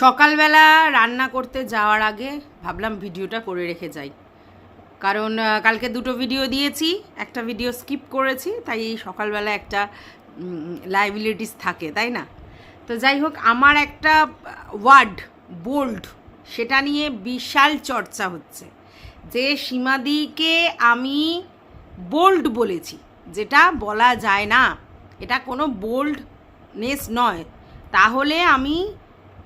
সকালবেলা রান্না করতে যাওয়ার আগে ভাবলাম ভিডিওটা করে রেখে যাই। কারণ কালকে দুটো ভিডিও দিয়েছি, একটা ভিডিও স্কিপ করেছি, তাই এই সকালবেলা একটা লাইবিলিটিস থাকে, তাই না? তো যাই হোক, আমার একটা ওয়ার্ড বোল্ড সেটা নিয়ে বিশাল চর্চা হচ্ছে। যে সীমাদিকে আমি বোল্ড বলেছি, যেটা বলা যায় না। এটা কোনো বোল্ডনেস নয়। তাহলে আমি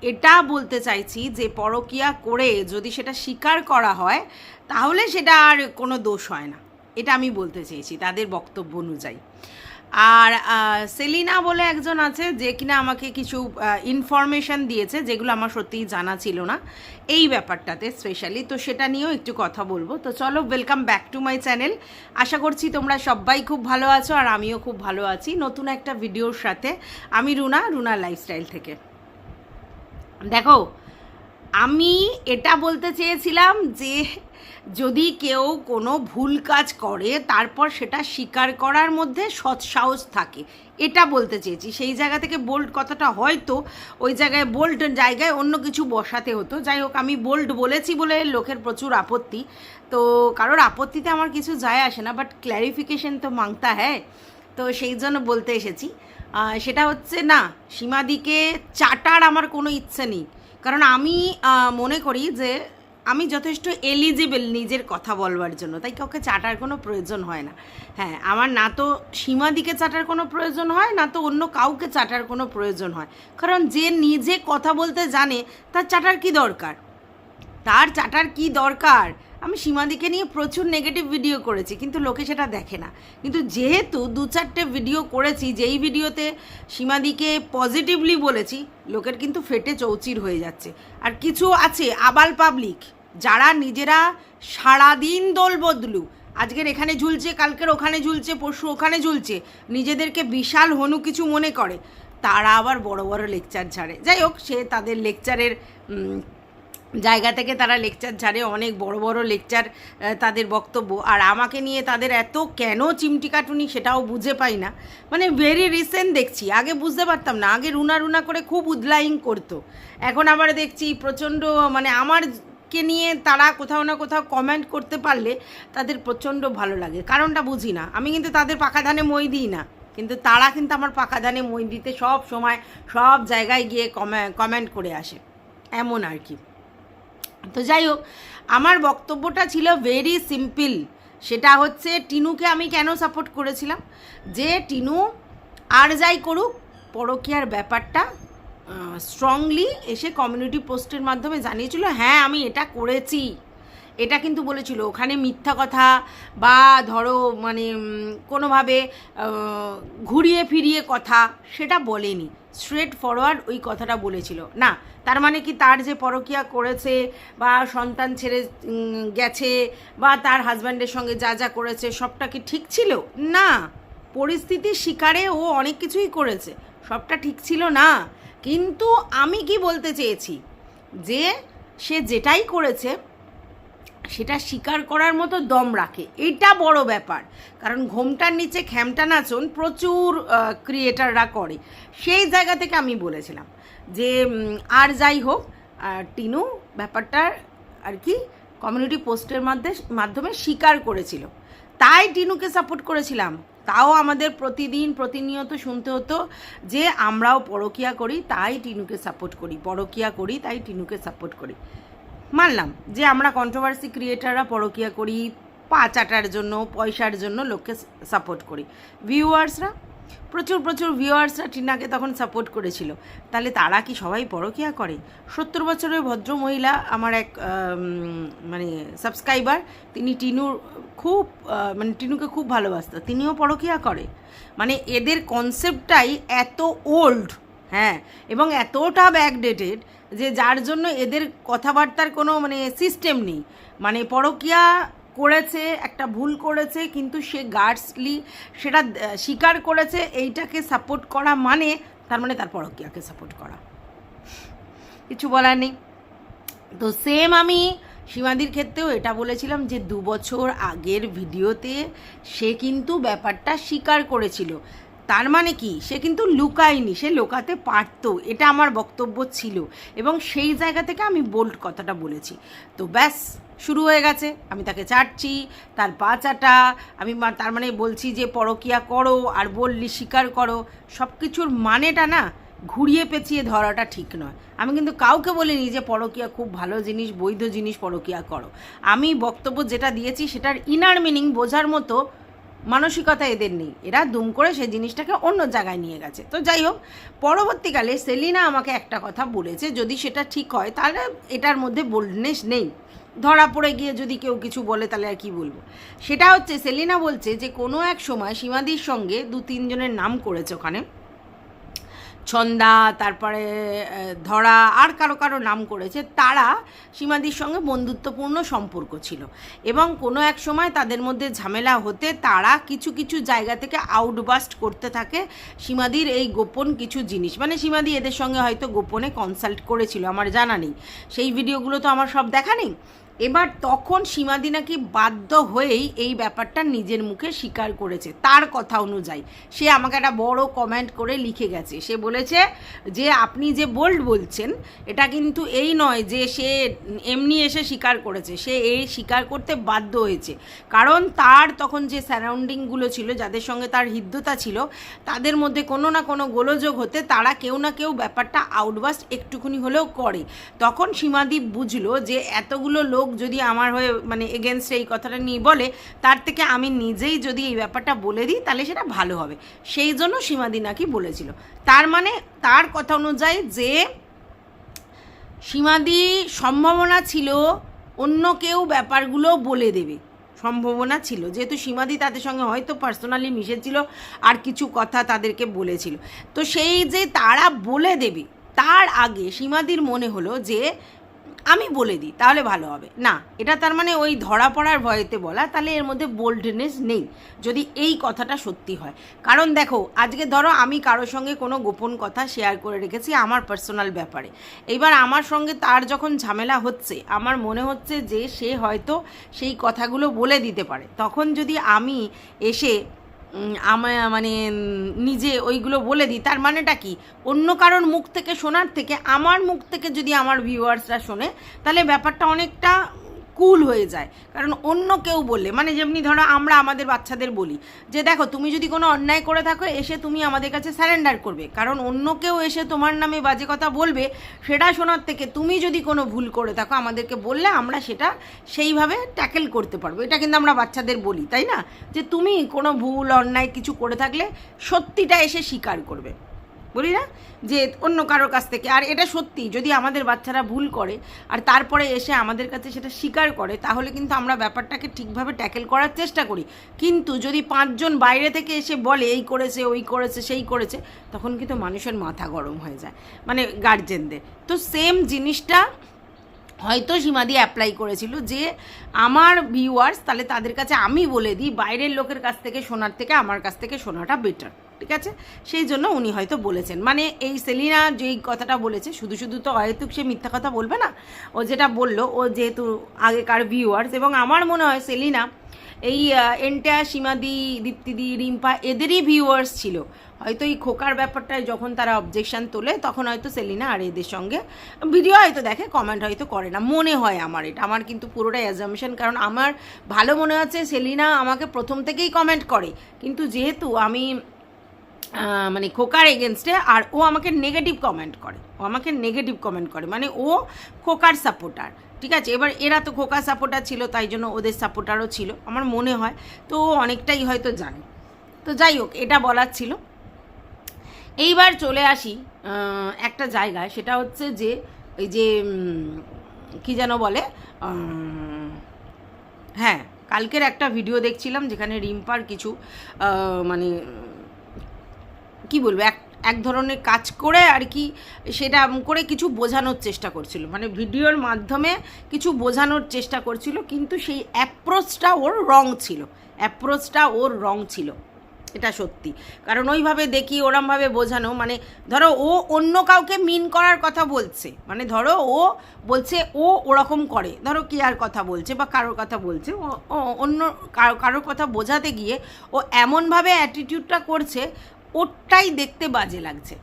এটা বলতে চাইছি যে পরকিয়া করে যদি সেটা স্বীকার করা হয়, তাহলে সেটা আর কোনো দোষ হয় না। এটা আমি বলতে চেয়েছি তাদের বক্তব্য অনুযায়ী। আর সেলিনা বলে একজন আছে যে কিনা আমাকে কিছু ইনফরমেশন দিয়েছে যেগুলো আমার সত্যিই জানা ছিল না। এই ব্যাপারটাতে স্পেশালি তো সেটা নিয়েও একটু কথা বলব। তো চলো welcome back to my channel আশা করছি তোমরা সবাই খুব ভালো আছো আর আমিও খুব ভালো আছি। নতুন একটা ভিডিওর সাথে আমি রুনা রুনা লাইফস্টাইল থেকে। দেখো, আমি এটা বলতে চেয়েছিলাম যে যদি কেউ কোনো ভুল কাজ করে, তারপর সেটা স্বীকার করার মধ্যে সৎসাহস থাকে। এটা বলতে চেয়েছি। সেই জায়গা থেকে বোল্ড কথাটা হয়তো ওই জায়গায় বোল্ড জায়গায় অন্য কিছু বসাতে হতো। যাই হোক, আমি বোল্ড বলেছি বলে লোকের প্রচুর আপত্তি। তো কারোর আপত্তিতে আমার কিছু যায় আসে না বাট ক্ল্যারিফিকেশন তো মাংতা হ্যাঁ? তো সেই জন্য বলতে এসেছি। সেটা হচ্ছে না, সীমাদিকে চাটার আমার কোনো ইচ্ছে নেই। কারণ আমি মনে করি যে আমি যথেষ্ট এলিজিবল নিজের কথা বলবার জন্য, তাই কাউকে চাটার কোনো প্রয়োজন হয় না। হ্যাঁ আমার না তো সীমাদিকে চাটার কোনো প্রয়োজন হয়, না তো অন্য কাউকে চাটার কোনো প্রয়োজন হয়। কারণ যে নিজে কথা বলতে জানে, তার চাটার কি দরকার? তার চাটার কি দরকার? আমি সীমাদিকে নিয়ে প্রচুর নেগেটিভ ভিডিও করেছি, কিন্তু লোকে সেটা দেখে না। কিন্তু যেহেতু দু চারটে ভিডিও করেছি, যেই ভিডিওতে সীমাদিকে পজিটিভলি বলেছি, লোকের কিন্তু ফেটে চৌচির হয়ে যাচ্ছে। আর কিছু আছে, আবাল পাবলিক যারা নিজেরা সারাদিন দোল বদলু। আজকের এখানে ঝুলছে, কালকের ওখানে ঝুলছে, পরশু ওখানে ঝুলছে, নিজেদেরকে বিশাল হনু কিছু মনে করে। তারা আবার বড় বড় লেকচার ছাড়ে। যাই হোক, সে তাদের লেকচারের জায়গা থেকে তারা লেকচার ছাড়ে, অনেক বড় বড় লেকচার তাদের বক্তব্য। আর আমাকে নিয়ে তাদের এত কেন চিমটি কাটুনি সেটাও বুঝে পাই না। মানে ভেরি রিসেন্ট দেখছি, আগে বুঝতে পারতাম না, আগে রুনা রুনা করে খুব উদলাইং করতো। এখন আবার দেখছি প্রচণ্ড মানে আমার কে নিয়ে তারা কোথাও না কোথাও কমেন্ট করতে পারলে তাদের প্রচণ্ড ভালো লাগে। কারণটা বুঝি না। আমি কিন্তু তাদের পাকা ধানে মই দিই না। কিন্তু তারা কিন্তু আমার পাকা ধানে মই দিতে সব সময় সব জায়গায় গিয়ে কমেন্ট করে আসে। এমন আর কি। তো যাই হোক, আমার বক্তব্যটা ছিল ভেরি সিম্পল সেটা হচ্ছে, টিনুকে আমি কেন সাপোর্ট করেছিলাম? যে টিনু আর যাই করুক, পরকীয়ার ব্যাপারটা স্ট্রংলি এসে কমিউনিটি পোস্টের মাধ্যমে জানিয়েছিল হ্যাঁ আমি এটা করেছি। এটা কিন্তু বলেছিল, ওখানে মিথ্যা কথা বা ধরো মানে কোনোভাবে ঘুরিয়ে ফিরিয়ে কথা সেটা বলেনি। স্ট্রেট ফরওয়ার্ড ওই কথাটা বলেছিল। না, তার মানে কি তার যে পরকিয়া করেছে বা সন্তান ছেড়ে গেছে বা তার হাজব্যান্ডের সঙ্গে যা যা করেছে সবটা কি ঠিক ছিল? না। পরিস্থিতির শিকারে ও অনেক কিছুই করেছে, সবটা ঠিক ছিল না। কিন্তু আমি কি বলতে চেয়েছি? যে সে যেটাই করেছে সেটা স্বীকার করার মতো দম রাখে। এটা বড় ব্যাপার। কারণ ঘোমটার নিচে খ্যামটা নাচন প্রচুর ক্রিয়েটাররা করে। সেই জায়গা থেকে আমি বলেছিলাম যে আর যাই হোক টিনু ব্যাপারটা আর কি কমিউনিটি পোস্টের মধ্যে, মাধ্যমে স্বীকার করেছিল। তাই টিনুকে সাপোর্ট করেছিলাম। তাও আমাদের প্রতিদিন প্রতিনিয়ত শুনতে হতো যে, আমরাও পরকিয়া করি, তাই টিনুকে সাপোর্ট করি, পরকিয়া করি, তাই টিনুকে সাপোর্ট করি। মানলাম যে আমরা কন্ট্রোভার্সি ক্রিয়েটাররা পরকিয়া করি, পা চাটার জন্য, পয়সার জন্য লোককে সাপোর্ট করি। ভিউয়ার্সরা প্রচুর প্রচুর ভিউয়ার্সরা টিনাকে তখন সাপোর্ট করেছিল। তাহলে তারা কি সবাই পরকিয়া করে? সত্তর বছরের ভদ্র মহিলা আমার এক মানে সাবস্ক্রাইবার তিনি টিনুর খুব মানে টিনুকে খুব ভালোবাসত। তিনিও পরকিয়া করে। মানে এদের কনসেপ্টটাই এত ওল্ড হ্যাঁ এবং এতটা ব্যাকডেটেড যে যার জন্য এদের কথাবার্তার কোনো মানে সিস্টেম নেই। মানে পরকিয়া করেছে, একটা ভুল করেছে, কিন্তু সে গার্ডসলি সেটা স্বীকার করেছে, এইটাকে সাপোর্ট করা মানে তার মানে তার পরকিয়াকে সাপোর্ট করা। কিছু বলার নেই। তো সেম আমি সীমাদির ক্ষেত্রেও এটা বলেছিলাম যে দু বছর আগের ভিডিওতে সে কিন্তু ব্যাপারটা স্বীকার করেছিল। তার মানে কি? সে কিন্তু লুকায়নি, সে লুকাতে পারতো, এটা আমার বক্তব্য ছিল। এবং সেই জায়গা থেকে আমি বোল্ড কথাটা বলেছি। তো ব্যাস, শুরু হয়ে গেছে, আমি তাকে চাটছি তার পা চাটা আমি তার মানে বলছি যে, পরকিয়া করো আর বললি স্বীকার করো। সব কিছুর মানেটা না, ঘুরিয়ে পেঁচিয়ে ধরাটা ঠিক নয়। আমি কিন্তু কাউকে বলিনি যে, পরকিয়া খুব ভালো জিনিস, বৈধ জিনিস পরকিয়া করো। আমি বক্তব্য যেটা দিয়েছি, সেটার ইনার মিনিং বোঝার মতো মানসিকতা এদের নেই। এরা দুম করে সেই জিনিসটাকে অন্য জায়গায় নিয়ে গেছে। তো যাই হোক, পরবর্তীকালে সেলিনা আমাকে একটা কথা বলেছে, যদি সেটা ঠিক হয়, তাহলে এটার মধ্যে বোল্ডনেস নেই। ধরা পড়ে গিয়ে যদি কেউ কিছু বলে, তাহলে আর কি বলব? সেটা হচ্ছে, সেলিনা বলছে যে কোনো এক সময় সীমাদির সঙ্গে দু তিনজনের নাম করেছে ওখানে। ছন্দা, তারপরে ধরা, আর কারও কারও নাম করেছে, তারা সীমাদির সঙ্গে বন্ধুত্বপূর্ণ সম্পর্ক ছিল। এবং কোনো এক সময় তাদের মধ্যে ঝামেলা হতে তারা কিছু কিছু জায়গা থেকে আউটবাস্ট করতে থাকে সীমাদির এই গোপন কিছু জিনিস। মানে সীমাদি এদের সঙ্গে হয়তো গোপনে কনসাল্ট করেছিল, আমার জানা নেই। সেই ভিডিওগুলো তো আমার সব দেখা নেই। এবার তখন সীমাদি নাকি বাধ্য হয়েই এই ব্যাপারটা নিজের মুখে স্বীকার করেছে, তার কথা অনুযায়ী। সে আমাকে একটা বড় কমেন্ট করে লিখে গেছে। সে বলেছে যে, আপনি যে বোল্ড বলছেন, এটা কিন্তু এই নয় যে সে এমনি এসে স্বীকার করেছে। সে এই স্বীকার করতে বাধ্য হয়েছে। কারণ তার তখন যে সারাউন্ডিংগুলো ছিল, যাদের সঙ্গে তার হৃদ্যতা ছিল, তাদের মধ্যে কোনো না কোনো গোলযোগ হতে তারা কেউ না কেউ ব্যাপারটা আউটবাস্ট একটুখানি হলেও করে। তখন সীমাদীপ বুঝলো যে, এতগুলো লোক যদি আমার হয়ে মানে এগেনস্ট এই কথাটা নিয়ে বলে, তার থেকে আমি নিজেই যদি এই ব্যাপারটা বলে দিই, তাহলে সেটা ভালো হবে। সেই জন্য সীমাদি নাকি বলেছিল। তার মানে তার কথা অনুযায়ী যে সীমাদি সম্ভাবনা ছিল অন্য কেউ ব্যাপারগুলো বলে দেবে। সম্ভাবনা ছিল। যেহেতু সীমাদি তাদের সঙ্গে হয়তো পার্সোনালি মিশেছিল আর কিছু কথা তাদেরকে বলেছিল। তো সেই যে তারা বলে দেবে, তার আগে সীমাদির মনে হলো যে আমি বলে দিই, তাহলে ভালো হবে। না, এটা তার মানে ওই ধরা পড়ার ভয়েতে বলা, তাহলে এর মধ্যে বোল্ডনেস নেই, যদি এই কথাটা সত্যি হয়। কারণ দেখো, আজকে ধরো আমি কারোর সঙ্গে কোনো গোপন কথা শেয়ার করে রেখেছি আমার পার্সোনাল ব্যাপারে। এইবার আমার সঙ্গে তার যখন ঝামেলা হচ্ছে, আমার মনে হচ্ছে যে সে হয়তো সেই কথাগুলো বলে দিতে পারে। তখন যদি আমি এসে আমার মানে নিজে ওইগুলো বলে দিই। তার মানেটা কি? অন্য কারোর মুখ থেকে, শোনার থেকে, আমার মুখ থেকে যদি আমার ভিউয়ার্সরা শোনে, তাহলে ব্যাপারটা অনেকটা কুল হয়ে যায়। কারণ অন্য কেউ বললে মানে যেমনি ধরো আমরা আমাদের বাচ্চাদের বলি যে, দেখো, তুমি যদি কোনো অন্যায় করে থাকো, এসে তুমি আমাদের কাছে স্যারেন্ডার করবে। কারণ অন্য কেউ এসে তোমার নামে বাজে কথা বলবে, সেটা শোনার থেকে তুমি যদি কোনো ভুল করে থাকো, আমাদেরকে বললে আমরা সেটা সেইভাবে ট্যাকেল করতে পারব। এটা কিন্তু আমরা বাচ্চাদের বলি, তাই না? যে, তুমি কোনো ভুল, অন্যায় কিছু করে থাকলে সত্যিটা এসে স্বীকার করবে। বলি না? যে অন্য কারোর কাছ থেকে। আর এটা সত্যি, যদি আমাদের বাচ্চারা ভুল করে, আর তারপরে এসে আমাদের কাছে সেটা স্বীকার করে, তাহলে কিন্তু আমরা ব্যাপারটাকে ঠিকভাবে ট্যাকেল করার চেষ্টা করি। কিন্তু যদি পাঁচজন বাইরে থেকে এসে বলে, এই করেছে, ওই করেছে, সেই করেছে, তখন কিন্তু মানুষের মাথা গরম হয়ে যায় মানে গার্জেনদের তো সেম জিনিসটা হয়তো সীমাদি অ্যাপ্লাই করেছিল যে আমার ভিউয়ার্স তাহলে তাদের কাছে আমি বলে দিই, বাইরের লোকের কাছ থেকে শোনার থেকে, আমার কাছ থেকে শোনাটা বেটার ঠিক আছে? সেই জন্য উনি হয়তো বলেছেন। মানে এই সেলিনা যেই কথাটা বলেছে, শুধু শুধু তো হয়তো সে মিথ্যা কথা বলবে না, ও যেটা বলল, ও যেহেতু আগেকার ভিউয়ার্স এবং আমার মনে হয় সেলিনা, এই এন্টা সীমাদি দীপ্তিদি রিম্পা, এদেরই ভিউয়ার্স ছিল। হয়তো এই খোকার ব্যাপারটায় যখন তারা অবজেকশান তোলে, তখন হয়তো সেলিনা আর এদের সঙ্গে ভিডিও হয়তো দেখে কমেন্ট হয়তো করে না। মনে হয় আমার এটা। আমার কিন্তু পুরোটাই অ্যাজামশন কারণ আমার ভালো মনে হচ্ছে সেলিনা আমাকে প্রথম থেকেই কমেন্ট করে। কিন্তু যেহেতু আমি মানে খোকার এগেনস্টে আর ও আমাকে নেগেটিভ কমেন্ট করে। ও আমাকে নেগেটিভ কমেন্ট করে। মানে ও খোকার সাপোর্টার ঠিক আছে? এবার এরা তো খোকার সাপোর্টার ছিল, তাই জন্য ওদের সাপোর্টারও ছিল। আমার মনে হয়। তো ও অনেকটাই হয়তো জানে। তো যাই হোক, এটা বলার ছিল। এইবার চলে আসি একটা জায়গায়, সেটা হচ্ছে যে, এই যে কি যেন বলে হ্যাঁ কালকের একটা ভিডিও দেখছিলাম যেখানে রিম্পার কিছু মানে কি বলব, এক এক ধরনের কাজ করে আর কি, সেটা করে কিছু বোঝানোর চেষ্টা করছিল। মানে ভিডিওর মাধ্যমে কিছু বোঝানোর চেষ্টা করছিল, কিন্তু সেই অ্যাপ্রোচটা ওর রং ছিল। অ্যাপ্রোচটা ওর রং ছিল। এটা সত্যি। কারণ ওইভাবে দেখি, ওরমভাবে বোঝানো মানে ধরো ও অন্য কাউকে মিন করার কথা বলছে মানে ধরো ও বলছে ও ওরকম করে, ধরো কি আর কথা বলছে বা কারোর কথা বলছে, ও অন্য কারও, কারোর কথা বোঝাতে গিয়ে ও এমনভাবে অ্যাটিটিউডটা করছে, ওরটাই দেখতে বাজে লাগছে,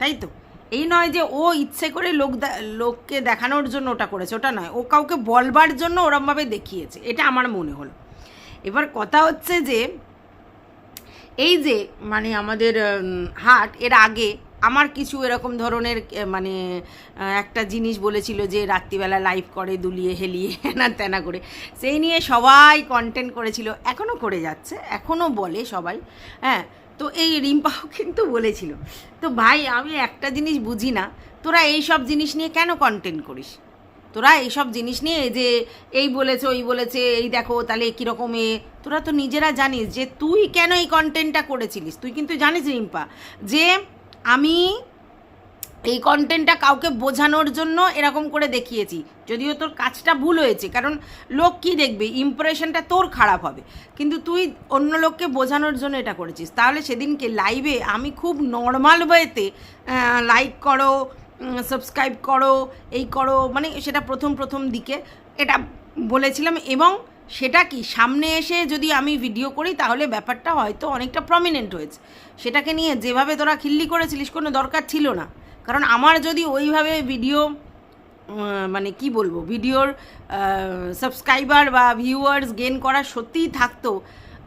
তাই তো? এই নয় যে ও ইচ্ছে করে লোক লোককে দেখানোর জন্য ওটা করেছে, ওটা নয়, ও কাউকে বলবার জন্য ওরমভাবে দেখিয়েছে, এটা আমার মনে হলো। এবার কথা হচ্ছে যে এই যে মানে আমাদের হাট, এর আগে আমার কিছু এরকম ধরনের মানে একটা জিনিস বলেছিল যে, রাত্রিবেলা লাইভ করে, দুলিয়ে, হেলিয়ে, হেনা তেনা করে। সেই নিয়ে সবাই কন্টেন্ট করেছিল এখনও করে যাচ্ছে এখনও বলে সবাই হ্যাঁ? তো এই রিম্পাও কিন্তু বলেছিল। তো ভাই, আমি একটা জিনিস বুঝি না, তোরা এই সব জিনিস নিয়ে কেন কন্টেন্ট করিস? তোরা এইসব জিনিস নিয়ে যে এই বলেছে, ওই বলেছে, এই দেখো তাহলে কীরকম এ? তোরা তো নিজেরা জানিস যে তুই কেন এই কন্টেন্টটা করেছিলিস? তুই কিন্তু জানিস রিম্পা, যে আমি এই কন্টেন্টটা কাউকে বোঝানোর জন্য এরকম করে দেখিয়েছি। যদিও তোর কাজটা ভুল হয়েছে, কারণ লোক কি দেখবে? ইমপ্রেশনটা তোর খারাপ হবে। কিন্তু তুই অন্য লোককে বোঝানোর জন্য এটা করেছিস। তাহলে সেদিনকে লাইভে আমি খুব নর্মাল ওয়েতে লাইক করো সাবস্ক্রাইব করো, এই করো মানে সেটা প্রথম প্রথম দিকে এটা বলেছিলাম এবং সেটা কি, সামনে এসে যদি আমি ভিডিও করি তাহলে ব্যাপারটা হয়তো অনেকটা প্রমিনেন্ট হয়েছে। সেটাকে নিয়ে যেভাবে তোরা খিল্লি করেছিলিস কোনো দরকার ছিল না। কারণ আমার যদি ওইভাবে ভিডিও মানে কি বলব ভিডিওর সাবস্ক্রাইবার বা ভিউয়ার্স গেন করা সত্যিই থাকতো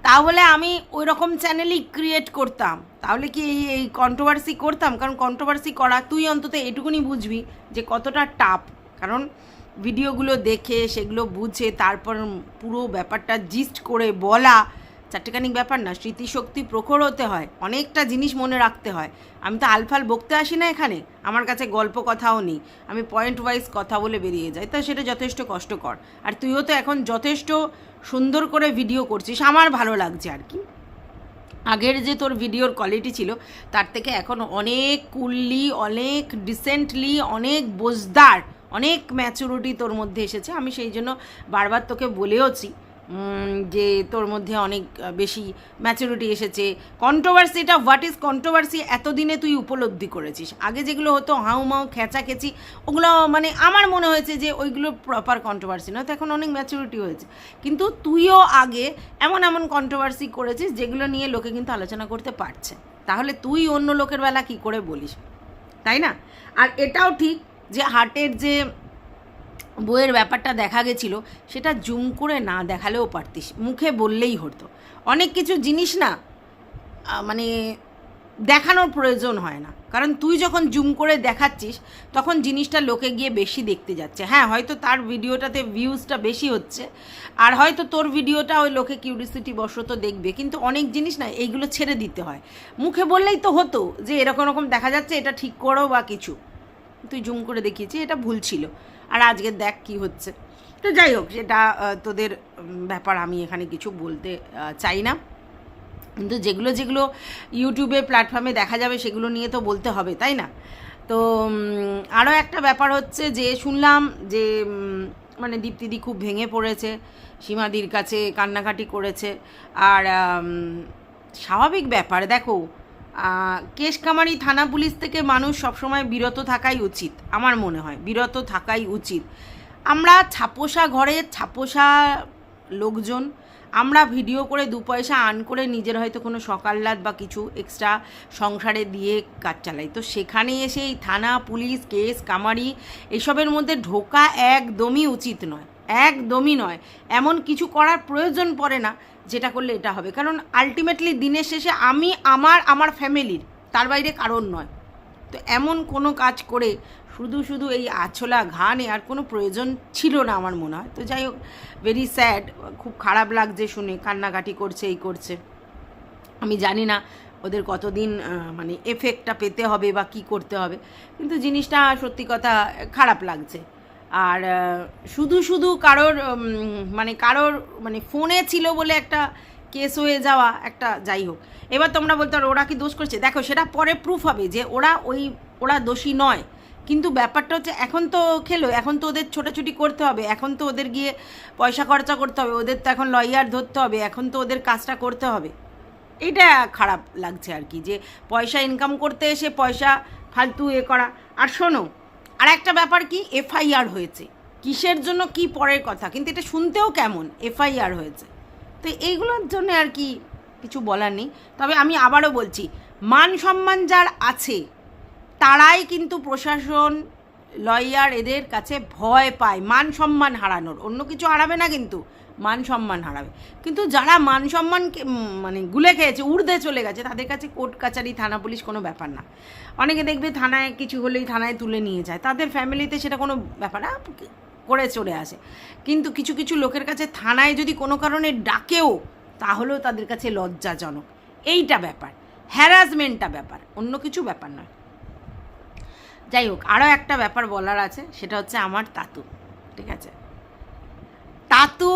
তাহলে আমি ওই রকম চ্যানেলই ক্রিয়েট করতাম। তাহলে কি এই এই কন্ট্রোভার্সি করতাম? কারণ কন্ট্রোভার্সি করা, তুই অন্তত এটুকুনি বুঝবি যে কতটা টাফ কারণ ভিডিওগুলো দেখে, সেগুলো বুঝে, তারপর পুরো ব্যাপারটা জিস্ট করে বলা চারটেখানি ব্যাপার না, স্মৃতিশক্তি প্রখর হতে হয়, অনেকটা জিনিস মনে রাখতে হয়। আমি তো আলফাল বকতে আসি না এখানে, আমার কাছে গল্প কথাও নেই, আমি পয়েন্ট ওয়াইজ কথা বলে বেরিয়ে যাই, তা সেটা যথেষ্ট কষ্টকর। আর তুইও তো এখন যথেষ্ট সুন্দর করে ভিডিও করছিস, আমার ভালো লাগছে আর কি। আগের যে তোর ভিডিওর কোয়ালিটি ছিল, তার থেকে এখন অনেক কুললি অনেক ডিসেন্টলি অনেক বোজদার অনেক ম্যাচুরিটি তোর মধ্যে এসেছে, আমি সেই জন্য বারবার তোকে বলেওছি। যে তোর মধ্যে অনেক বেশি ম্যাচুরিটি এসেছে। কন্ট্রোভার্সিটা হোয়াট ইজ কন্ট্রোভার্সি এতদিনে তুই উপলব্ধি করেছিস। আগে যেগুলো হতো, হাউ মাউ, খেঁচা খেচি, ওগুলো মানে আমার মনে হয়েছে যে ওইগুলো প্রপার কন্ট্রোভার্সি নয়। তো এখন অনেক ম্যাচুরিটি হয়েছে। কিন্তু তুইও আগে এমন এমন কন্ট্রোভার্সি করেছিস যেগুলো নিয়ে লোকে কিন্তু আলোচনা করতে পারছে। তাহলে তুই অন্য লোকের বেলা কি করে বলিস? তাই না? আর এটাও ঠিক যে হার্টের যে বইয়ের ব্যাপারটা দেখা গেছিল, সেটা জুম করে না দেখালেও পারতিস, মুখে বললেই হতো। অনেক কিছু জিনিস না মানে দেখানোর প্রয়োজন হয় না। কারণ তুই যখন জুম করে দেখাচ্ছিস, তখন জিনিসটা লোকে গিয়ে বেশি দেখতে যাচ্ছে। হ্যাঁ হয়তো তার ভিডিওটাতে ভিউজটা বেশি হচ্ছে, আর হয়তো তোর ভিডিওটা ওই লোকে কিউরিসিটি বশত দেখবে, কিন্তু অনেক জিনিস না, এইগুলো ছেড়ে দিতে হয়। মুখে বললেই তো হতো যে এরকম রকম দেখা যাচ্ছে, এটা ঠিক করো বা কিছু। তুই জুম করে দেখিয়েছি, এটা ভুল ছিল। আর আজকে দেখ কি হচ্ছে। তো যাই হোক, সেটা তোদের ব্যাপার আমি এখানে কিছু বলতে চাই না। কিন্তু যেগুলো যেগুলো ইউটিউবে প্ল্যাটফর্মে দেখা যাবে, সেগুলো নিয়ে তো বলতে হবে, তাই না? তো আরও একটা ব্যাপার হচ্ছে যে, শুনলাম যে মানে দীপ্তিদি খুব ভেঙে পড়েছে, সীমাদির কাছে কান্নাকাটি করেছে। আর স্বাভাবিক ব্যাপার, দেখো কেশকামারি থানা পুলিশ থেকে মানুষ সবসময় বিরত থাকাই উচিত, আমার মনে হয়। বিরত থাকাই উচিত। আমরা ছাপোষা ঘরে ছাপোষা লোকজন, আমরা ভিডিও করে দু পয়সা আর্ন করে নিজের হয়তো কোনো সকাল্লাদ বা কিছু এক্সট্রা সংসারে দিয়ে কাজ চালাই। তো সেখানে এসে এই থানা পুলিশ কেস কামারি এসবের মধ্যে ঢোকা একদমই উচিত নয়। একদমই নয়। এমন কিছু করার প্রয়োজন পড়ে না। যেটা করলে এটা হবে। কারণ আলটিমেটলি দিনের শেষে আমি, আমার আমার ফ্যামিলির, তার বাইরে কারণ নয়। তো এমন কোনো কাজ করে শুধু শুধু এই আছলা ঘা নেওয়ার কোনো প্রয়োজন ছিল না আমার মনে হয়। তো যাই হোক ভেরি স্যাড খুব খারাপ লাগছে শুনে, কান্নাকাটি করছে, এই করছে। আমি জানি না ওদের কতদিন মানে এফেক্টটা পেতে হবে বা কি করতে হবে। কিন্তু জিনিসটা সত্যি কথা খারাপ লাগছে। আর শুধু শুধু কারোর মানে কারোর মানে ফোনে ছিল বলে একটা কেস হয়ে যাওয়া একটা যাই হোক। এবার তোমরা বলতে পারো, ওরা কি দোষ করছে? দেখো, সেটা পরে প্রুফ হবে যে ওরা ওই, ওরা দোষী নয়। কিন্তু ব্যাপারটা হচ্ছে, এখন তো খেলো, এখন তো ওদের ছোটাছুটি করতে হবে, এখন তো ওদের গিয়ে পয়সা খরচা করতে হবে, ওদের তো এখন লয়ার ধরতে হবে, এখন তো ওদের কাজটা করতে হবে। এটা খারাপ লাগছে আর কি, যে পয়সা ইনকাম করতে এসে পয়সা ফালতু এ করা। আর শোনো আর একটা ব্যাপার কি এফআইআর হয়েছে। কিসের জন্য কি পরের কথা? কিন্তু এটা শুনতেও কেমন? এফআইআর হয়েছে। তো এইগুলোর জন্য আর কি কিছু বলার নেই। তবে আমি আবারও বলছি, মান সম্মান যার আছে, তারাই কিন্তু প্রশাসন লয়ার এদের কাছে ভয় পায়, মান সম্মান হারানোর। অন্য কিছু হারাবে না কিন্তু। মান সম্মান হারাবে। কিন্তু যারা মান সম্মান মানে গুলে খেয়েছে উর্ধে চলে গেছে, তাদের কাছে কোর্ট, কাচারি, থানা, পুলিশ কোনো ব্যাপার না। অনেকে দেখবে থানায় কিছু হলেই থানায় তুলে নিয়ে যায়। তাদের ফ্যামিলিতে সেটা কোনো ব্যাপার না, করে চলে আসে। কিন্তু কিছু কিছু লোকের কাছে থানায় যদি কোনো কারণে ডাকেও, তাহলেও তাদের কাছে লজ্জাজনক। এইটা ব্যাপার। হ্যারাসমেন্টটা ব্যাপার। অন্য কিছু ব্যাপার নয়। যাই হোক, আরও একটা ব্যাপার বলার আছে, সেটা হচ্ছে আমার তাতু। ঠিক আছে? তাতু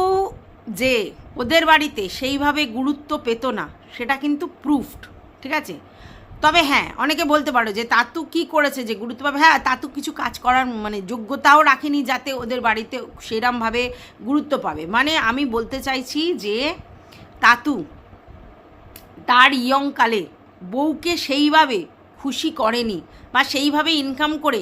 যে ওদের বাড়িতে সেইভাবে গুরুত্ব পেত না, সেটা কিন্তু প্রুফড ঠিক আছে? তবে হ্যাঁ অনেকে বলতে পারো যে তাতু কি করেছে যে গুরুত্ব পাবে? হ্যাঁ তাতু কিছু কাজ করার মানে যোগ্যতাও রাখেনি যাতে ওদের বাড়িতে সেরমভাবে গুরুত্ব পাবে। মানে আমি বলতে চাইছি যে তাতু তার ইয়ংকালে বউকে সেইভাবে খুশি করেনি বা সেইভাবে ইনকাম করে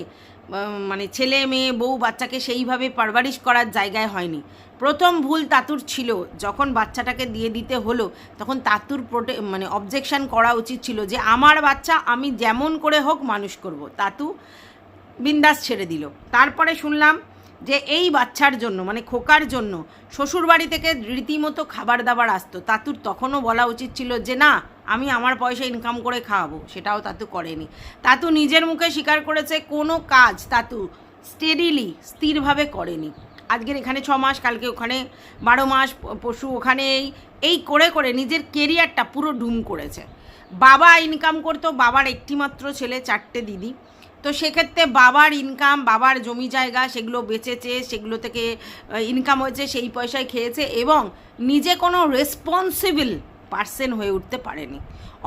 মানে ছেলে, মেয়ে, বউ, বাচ্চাকে সেইভাবে পারবারিশ করার জায়গায় হয়নি। প্রথম ভুল তাতুর ছিল, যখন বাচ্চাটাকে দিয়ে দিতে হলো, তখন তাতুর প্রোটে মানে অবজেকশন করা উচিত ছিল যে, আমার বাচ্চা, আমি যেমন করে হোক মানুষ করব। তাতু বিন্দাস ছেড়ে দিল। তারপরে শুনলাম যে, এই বাচ্চার জন্য মানে খোকার জন্য, শ্বশুরবাড়ি থেকে রীতিমতো খাবার দাবার আসতো। তাতুর তখনও বলা উচিত ছিল যে, না আমি আমার পয়সা ইনকাম করে খাওয়াবো, সেটাও তাতু করেনি। তাতু নিজের মুখে স্বীকার করেছে, কোনো কাজ তাতু স্টেডিলি স্থিরভাবে করেনি। আজকের এখানে ছ মাস, কালকে ওখানে বারো মাস পশু ওখানে এই এই করে করে নিজের কেরিয়ারটা পুরো ডুম করেছে। বাবা ইনকাম করতো, বাবার একটিমাত্র ছেলে, চারটে দিদি। তো সেক্ষেত্রে বাবার ইনকাম বাবার জমি জায়গা, সেগুলো বেচেছে, সেগুলো থেকে ইনকাম হয়েছে, সেই পয়সায় খেয়েছে এবং নিজে কোনো রেসপন্সিবল পার্সন হয়ে উঠতে পারেনি।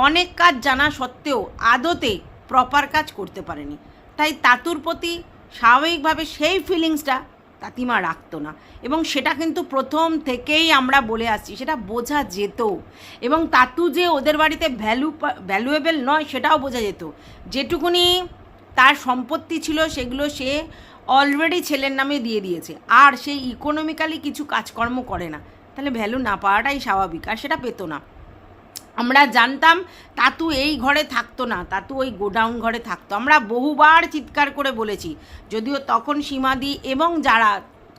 অনেক কাজ জানা সত্ত্বেও আদতে প্রপার কাজ করতে পারেনি। তাই তাতুর প্রতি স্বাভাবিকভাবে সেই ফিলিংসটা তাতিমা রাখতো না। এবং সেটা কিন্তু প্রথম থেকেই আমরা বলে আসছি, সেটা বোঝা যেত। এবং তাতু যে ওদের বাড়িতে ভ্যালু ভ্যালুয়েবল নয়, সেটাও বোঝা যেত। যেটুকুনি তার সম্পত্তি ছিল, সেগুলো সে অলরেডি ছেলের নামে দিয়ে দিয়েছে। আর সেই ইকোনমিক্যালি কিছু কাজকর্ম করে না। তাহলে ভ্যালু না পাওয়াটাই স্বাভাবিক, আর সেটা পেতো না। আমরা জানতাম তাতু এই ঘরে থাকতো না, তাতু ওই গোডাউন ঘরে থাকতো। আমরা বহুবার চিৎকার করে বলেছি, যদিও তখন সীমাদি এবং যারা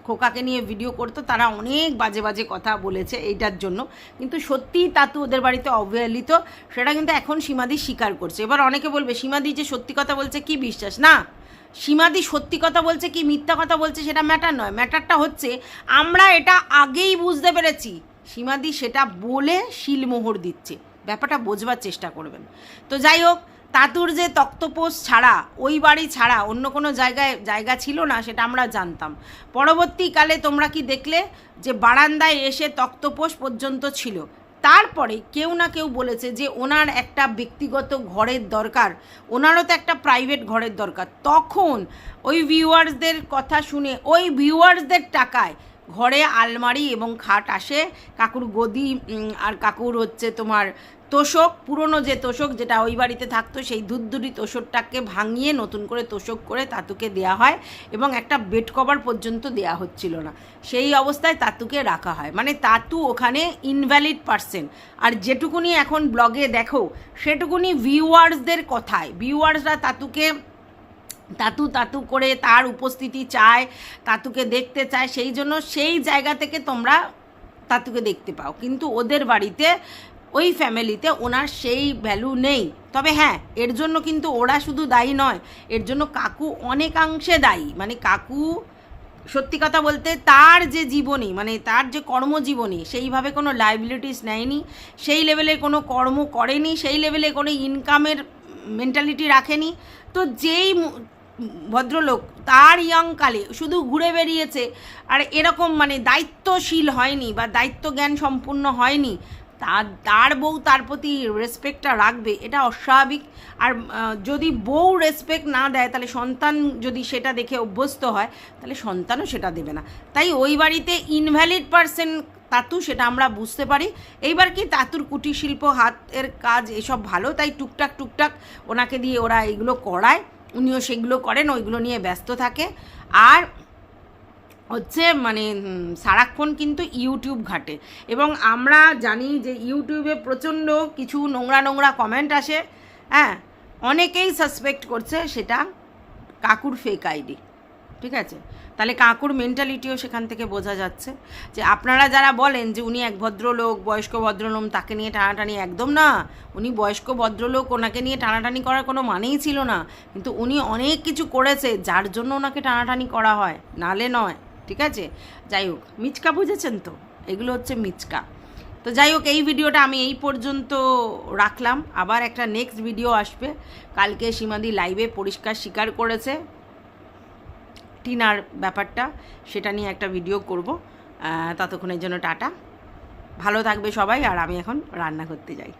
খোকাকে নিয়ে ভিডিও করতো, তারা অনেক বাজে বাজে কথা বলেছে এইটার জন্য। কিন্তু সত্যিই তাতু ওদের বাড়িতে অবহেলিত, সেটা কিন্তু এখন সীমাদি স্বীকার করছে। এবার অনেকে বলবে, সীমাদি যে সত্যি কথা বলছে কি বিশ্বাস? না, সীমাদি সত্যি কথা বলছে কি মিথ্যা কথা বলছে সেটা ম্যাটার নয়। ম্যাটারটা হচ্ছে, আমরা এটা আগেই বুঝতে পেরেছি। সীমাদি সেটা বলে শিলমোহর দিচ্ছে। ব্যাপারটা বোঝবার চেষ্টা করবেন। তো যাই হোক, তাতুর যে তক্তপোষ ছাড়া, ওই বাড়ি ছাড়া অন্য কোনো জায়গায় জায়গা ছিল না, সেটা আমরা জানতাম। পরবর্তীকালে তোমরা কি দেখলে যে বারান্দায় এসে তক্তপোষ পর্যন্ত ছিল। তারপরে কেউ না কেউ বলেছে যে ওনার একটা ব্যক্তিগত ঘরের দরকার, ওনারও তো একটা প্রাইভেট ঘরের দরকার। তখন ওই ভিউয়ার্সদের কথা শুনে, ওই ভিউয়ার্সদের টাকায় ঘরে আলমারি এবং খাট আসে। কাকুর গদি আর কাকুর হচ্ছে তোমার তোষক, পুরনো যে তোষক যেটা ওই বাড়িতে থাকতো, সেই ধুদ্ধুরি তোষকটাকে ভাঙিয়ে নতুন করে তোষক করে তাতুকে দেয়া হয় এবং একটা বেড কভার পর্যন্ত দেয়া হচ্ছিল না। সেই অবস্থায় তাতুকে রাখা হয়। মানে তাতু ওখানে ইনভ্যালিড পারসেন আর যেটুকুনি এখন ব্লগে দেখো, সেটুকুনি ভিউয়ার্সদের কথায়। ভিউয়ার্সরা তাতুকে, তাতু তাতু করে তার উপস্থিতি চায়, তাতুকে দেখতে চায়। সেই জন্য সেই জায়গা থেকে তোমরা তাতুকে দেখতে পাও। কিন্তু ওদের বাড়িতে ওই ফ্যামিলিতে ওনার সেই ভ্যালু নেই। তবে হ্যাঁ এর জন্য কিন্তু ওরা শুধু দায়ী নয়, এর জন্য কাকু অনেকাংশে দায়ী। মানে কাকু, সত্যি কথা বলতে তার যে জীবনী মানে তার যে কর্মজীবনী, সেইভাবে কোনো লাইবিলিটিস নেয়নি, সেই লেভেলে কোনো কর্ম করেনি, সেই লেভেলে কোনো ইনকামের মেন্টালিটি রাখেনি। তো যেই ভদ্রলোক, তার ইয়ংকালে শুধু ঘুরে বেরিয়েছে আর এরকম মানে দায়িত্বশীল হয়নি বা দায়িত্ব জ্ঞান সম্পূর্ণ হয়নি তার তার বউ তার প্রতি রেসপেক্টটা রাখবে, এটা অস্বাভাবিক। আর যদি বউ রেসপেক্ট না দেয়, তাহলে সন্তান যদি সেটা দেখে অভ্যস্ত হয়, তাহলে সন্তানও সেটা দেবে না। তাই ওই বাড়িতে ইনভ্যালিড পারসন তাতু, সেটা আমরা বুঝতে পারি। এইবার কি তাতুর কুটির শিল্প হাতের কাজ এসব ভালো, তাই টুকটাক টুকটাক ওনাকে দিয়ে ওরা এগুলো করায়। উনিও সেগুলো করেন, ওইগুলো নিয়ে ব্যস্ত থাকে। আর হচ্ছে মানে সারাক্ষণ কিন্তু ইউটিউব ঘাটে। এবং আমরা জানি যে ইউটিউবে প্রচণ্ড কিছু নোংরা নোংরা কমেন্ট আসে হ্যাঁ? অনেকেই সাসপেক্ট করছে সেটা কাকুর ফেক আইডি ঠিক আছে? তাহলে কাকুর মেন্টালিটিও সেখান থেকে বোঝা যাচ্ছে যে আপনারা যারা বলেন যে উনি এক ভদ্রলোক, বয়স্ক ভদ্রলোক, তাকে নিয়ে টানাটানি একদম না। উনি বয়স্ক ভদ্রলোক, ওনাকে নিয়ে টানাটানি করার কোনো মানেই ছিল না। কিন্তু উনি অনেক কিছু করেছে যার জন্য ওনাকে টানাটানি করা হয়, নালে নয়। ঠিক আছে? যাই হোক, মিচকা বুঝেছেন তো? এগুলো হচ্ছে মিচকা। তো যাই হোক, এই ভিডিওটা আমি এই পর্যন্ত রাখলাম। আবার একটা নেক্সট ভিডিও আসবে। কালকে সীমাদি লাইভে পরিষ্কার স্বীকার করেছে টিনার ব্যাপারটা। সেটা নিয়ে একটা ভিডিও করব। ততক্ষণের জন্য টাটা। ভালো থাকবে সবাই, আর আমি এখন রান্না করতে যাই।